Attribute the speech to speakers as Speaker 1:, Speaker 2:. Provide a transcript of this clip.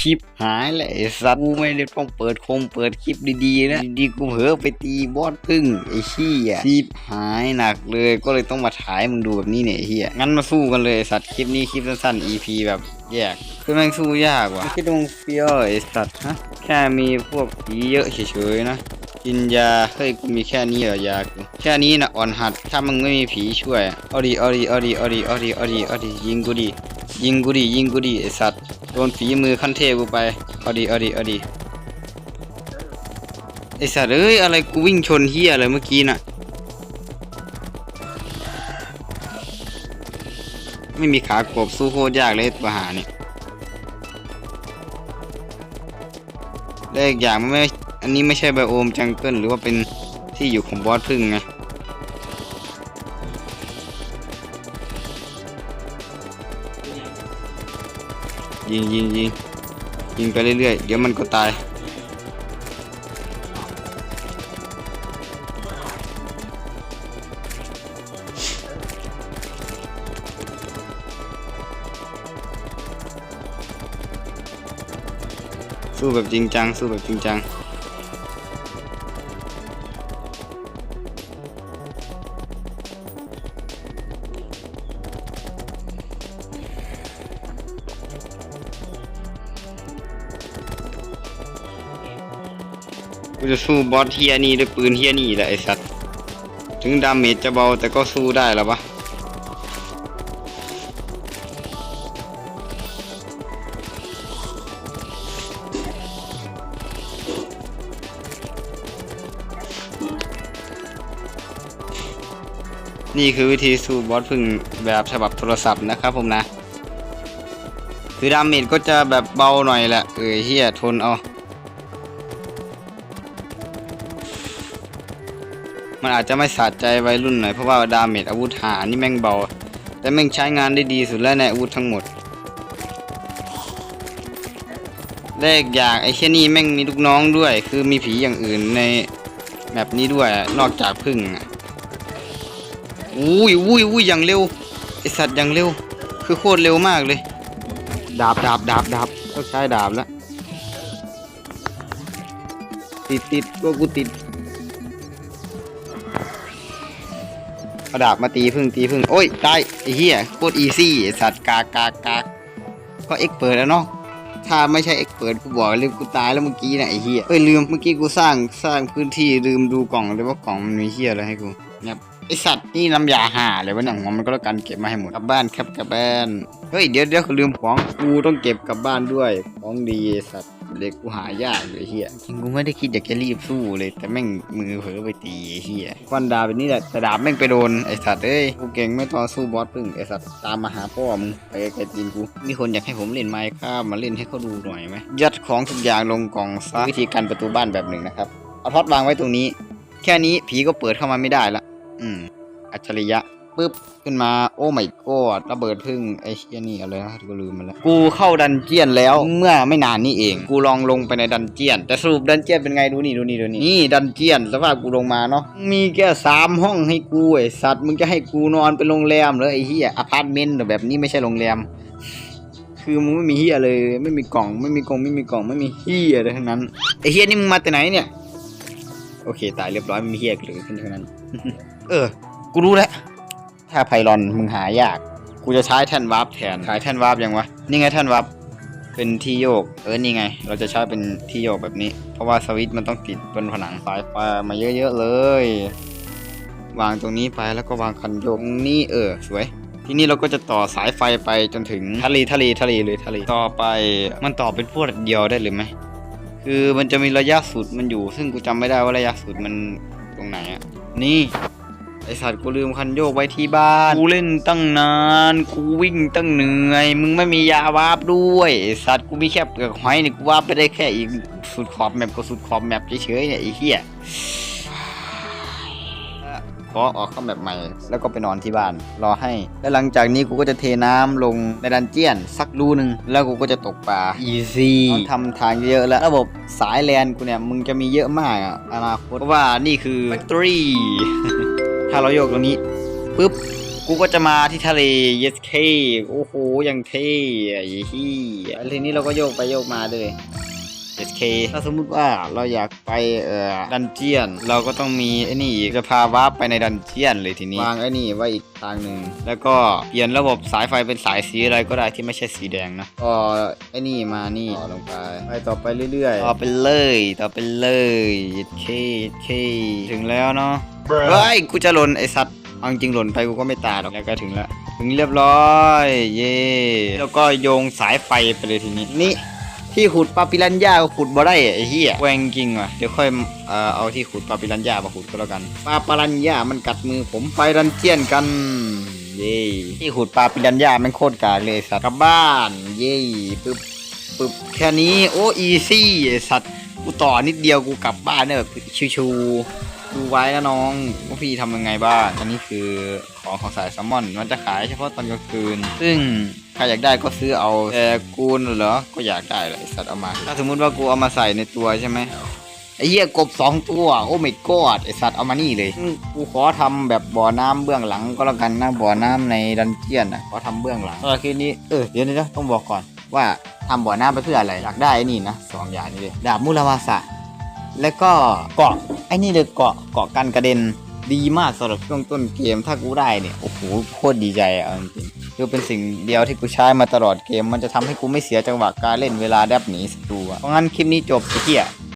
Speaker 1: ชิปหายเลยไอ้สัตว์กูไม่ได้ต้องเปิดคงเปิดคลิปดีๆนะดีๆกูเผลอไปตีบอสพึ่งไอ้ชี้อะชิปหายหนักเลยก็เลยต้องมาถ่ายมึงดูแบบนี้เนี่ยไอ้เฮียงั้นมาสู้กันเลยสัตว์คลิปนี้คลิปสั้นๆ EP แบบแยกคือแม่งสู้ยากว่ะคิดว่ามึงเฟี้ยวไอ้สัตว์ฮะแค่มีพวกผีเยอะเฉยๆนะกินยาเฮ้ยกูมีแค่นี้เหรอยากูแค่นี้นะอ่อนหัดถ้ามึงไม่มีผีช่วยเอาดีเอาดีเอาดีเอาดีเอาดีเอาดีเอาดียิงกูดียิงกูดียิงกูดีไอสัตว์ ดนฝีมือขั้นเทพกูไปเอาดีเอาดีเอาดีไอสัตว์เอ้ยอะไรกูวิ่งชนเฮียอะไรเมื่อกี้น่ะ ไม่มีขากบสู้โคตรยากเลยตัวหานี่และอีกอย่างมันไม่ อันนี้ไม่ใช่ไบโอมจังเกิลหรือว่าเป็นที่อยู่ของบอสพึ่งไง ยิงยิงยิงยิงไปเรื่อยๆ เดี๋ยวมันก็ตาย สู้แบบจริงจัง สู้แบบจริงจัง กูจะสู้บอสเฮียนี่ด้วยปืนเฮียนี่แหละไอสัตว์ ถึงดาเมจจะเบาแต่ก็สู้ได้แล้วปะนี่คือวิธีสู้บอสพึ่งแบบฉบับโทรศัพท์นะครับผมนะ คือดาเมจก็จะแบบเบาหน่อยแหละเออเฮียทนเอา มันอาจจะไม่สะใจวัยรุ่นหน่อยเพราะว่าดาเมจอาวุธหานี่แม่งเบา แต่แม่งใช้งานได้ดีสุดแล้วในอาวุธทั้งหมดแรกอย่างไอ้เช่นนี่แม่งมีลูกน้องด้วย คือมีผีอย่างอื่นในแบบนี้ด้วยนอกจากพึ่งอุ้ยอุ้ยอุ้ยอย่างเร็วไอสัตว์อย่างเร็ว คือโคตรเร็วมากเลย ดาบดาบดาบดาบต้องใช้ดาบแล้วติดติดก็กูติด กระดาบมาตีพึ่งตีพึ่งโอ้ยได้ไอ้เหี้ยโคตรอีซี่สัตว์กากากกากก็เอ็กเปิดแล้วเนาะถ้าไม่ใช่เอ็กเปิดกูบอกเลยกูตายแล้วเมื่อกี้นะไอ้เหี้ยเอ้ยลืมเมื่อกี้กูสร้างสร้างพื้นที่ลืมดูกล่องเลยว่ากล่องมันมีเหี้ยอะไรให้กูเนี่ย ไอสัตว์นี่น้ำยาห่าเลยวะเนี่ยหัวมันก็แล้วกันเก็บมาให้หมดกลับบ้านครับกลับบ้านเฮ้ยเดี๋ยวเดี๋ยวลืมของกูต้องเก็บกลับบ้านด้วยของดีสัตว์เด็กกูหายากเลยไอ้เหี้ยจริงกูไม่ได้คิดอยากจะรีบสู้เลย แต่แม่งมือเผลอไปตีเหี้ยฟันดาบแบบนี้แหละแต่ดาบแม่งไปโดนไอสัตว์เอ้ยกูเก่งไม่ต่อสู้บอสพึ่งไอสัตว์ตามมาหาพ่อมึงไปไกลๆตีนกูมีคนอยากให้ผมเล่นไมค์ครับมาเล่นให้เขาดูหน่อยไหมยัดของทุกอย่างลงกล่องซะวิธีการประตูบ้านแบบหนึ่งนะครับเอาท็อตวางไว้ตรงนี้ แค่นี้ผีก็เปิดเข้ามาไม่ได้ละ อืม อัจฉริยะปึ๊บขึ้นมา โอ้ไม่กอดระเบิดพึ่งไอ้เชี่ยนี่อะไรนะกูลืมมันแล้ว กูเข้าดันเจียนแล้วเมื่อไม่นานนี้เอง กูลองลงไปในดันเจียน แต่สรุปดันเจียนเป็นไงดูนี่ดูนี่ดูนี่นี่ดันเจียนสภาพกูลงมาเนาะมีแค่สามห้องให้กูไอ้สัตว์มึงจะให้กูนอนเป็นโรงแรมเหรอไอ้เหี้ยอพาร์ตเมนต์แบบนี้ไม่ใช่โรงแรมคือมึงไม่มีเฮียเลย ไม่มีกล่องไม่มีกล่องไม่มีกล่องไม่มีเฮียอะไรทั้งนั้นไอ้เฮียนี่มึงมาแต่ไหนเนี่ย โอเค ตายเรียบร้อยไม่มีเฮียเกิดขึ้นทั้งนั้น เออ กูรู้แล้วถ้าไพลอนมึงหายาก กูจะใช้แท่นวาร์ปแทนขายแท่นวาร์ปยังวะ นี่ไงแท่นวาร์ปเป็นที่โยก เออ นี่ไง เราจะใช้เป็นที่โยกแบบนี้ เพราะว่าสวิตช์มันต้องติดบนผนังสายไฟมาเยอะๆเลย วางตรงนี้ไปแล้วก็วางคันโยกนี่เออ สวย ทีนี้เราก็จะต่อสายไฟไปจนถึงทะเลทะเลทะเลเลยทะเลต่อไปมันต่อเป็นพวดเดียวได้หรือไม่คือมันจะมีระยะสุดมันอยู่ ซึ่งกูจำไม่ได้ว่าระยะสุดมันตรงไหนอะนี่ ไอสัตว์กูลืมคันโยกไว้ที่บ้าน กูเล่นตั้งนาน กูวิ่งตั้งเหนื่อย มึงไม่มียาวาร์ปด้วยไอสัตว์กูมีแค่เปลือกหอยนี่กูวาร์ปไปได้แค่อีกสุดขอบแมปก็สุดขอบแมปเฉยๆเนี่ยไอ้เหี้ยขอออกเข้าแบบใหม่ แล้วก็ไปนอนที่บ้านรอให้ แล้วหลังจากนี้กูก็จะเทน้ำลงในดันเจียน สักรูหนึ่งแล้วกูก็จะตกปลา easy ทำทางเยอะแล้วระบบสายแลนกูเนี่ยมึงจะมีเยอะมากอะอนาคตเพราะว่านี่คือ factory ถ้าเราโยกตรงนี้ปุ๊บกูก็จะมาที่ทะเลเยสเคโอ้โหยังเท่ไอ้เหี้ยแล้วทีนี้เราก็โยกไปโยกมาเลย SK ถ้าสมมุติว่าเราอยากไปเอ่อดันเจียน เราก็ต้องมีไอ้นี่จะพาวาร์ปไปในดันเจียนเลยทีนี้วางไอ้นี่ไว้อีกทางหนึ่งแล้วก็เปลี่ยนระบบสายไฟเป็นสายสีอะไรก็ได้ที่ไม่ใช่สีแดงนะก็ไอ้นี่มานี่ต่อลงไปไปต่อไปเรื่อยๆต่อไปเลย ต่อไปเลย SK SK ถึงแล้วเนาะ เฮ้ยกูจะหล่นไอสัตว์เอาจริงๆหล่นไปกูก็ไม่ตายหรอกแล้วก็ถึงแล้วถึงเรียบร้อย เย่แล้วก็โยงสายไฟไปเลยทีนี้นี่ที่ขุดปาปิรันย่าก็ขุดบ่ได้ไอ้เหี้ยแหวงจริงว่ะเดี๋ยวค่อยเอ่อเอาที่ขุดปาปิรันย่ามาขุดก็แล้วกันปาปิรันย่ามันกัดมือผมไปรันเจียนกันเย่ที่ขุดปาปิรันย่ามันโคตรกากเลยสัตว์กลับบ้าน เย่ปึ๊บปึ๊บแค่นี้โอ้อีซี่สัตว์กูต่อนิดเดียวกูกลับบ้านเนี่ยแบบชิวๆ ดูไว้นะน้องว่าพี่ทำยังไงบ้าง อันนี้คือของของสายแซลมอน มันจะขายเฉพาะตอนกลางคืน ซึ่งใครอยากได้ก็ซื้อเอาแต่กูน่ะเหรอ ก็อยากได้เลยไอ้สัตว์เอามา ถ้าสมมุติว่ากูเอามาใส่ในตัวใช่ไหมไอ้เหี้ยกบสองตัว โอ้ไม่กอดไอ้สัตว์เอามานี่เลยอืมกูขอทำแบบบ่อน้ำเบื้องหลังก็แล้วกันนะบ่อน้ำในดันเจียนอะขอทำเบื้องหลังสำหรับคลิปนี้เออเดี๋ยวนี้นะต้องบอกก่อนว่าทำบ่อน้ำไปเพื่ออะไรอยากได้ไอ้นี่นะสองอย่างนี้เลยดาบมุราวาสะ แล้วก็เกาะไอ้นี่เลยเกาะเกาะกันกระเด็นดีมากสำหรับช่วงต้นเกมถ้ากูได้เนี่ยโอ้โหโคตรดีใจอะเอาจริงๆคือเป็นสิ่งเดียวที่กูใช้มาตลอดเกม มันจะทำให้กูไม่เสียจังหวะการเล่นเวลาแดบหนีศัตรูอะเพราะงั้นคลิปนี้จบไอ้เหี้ย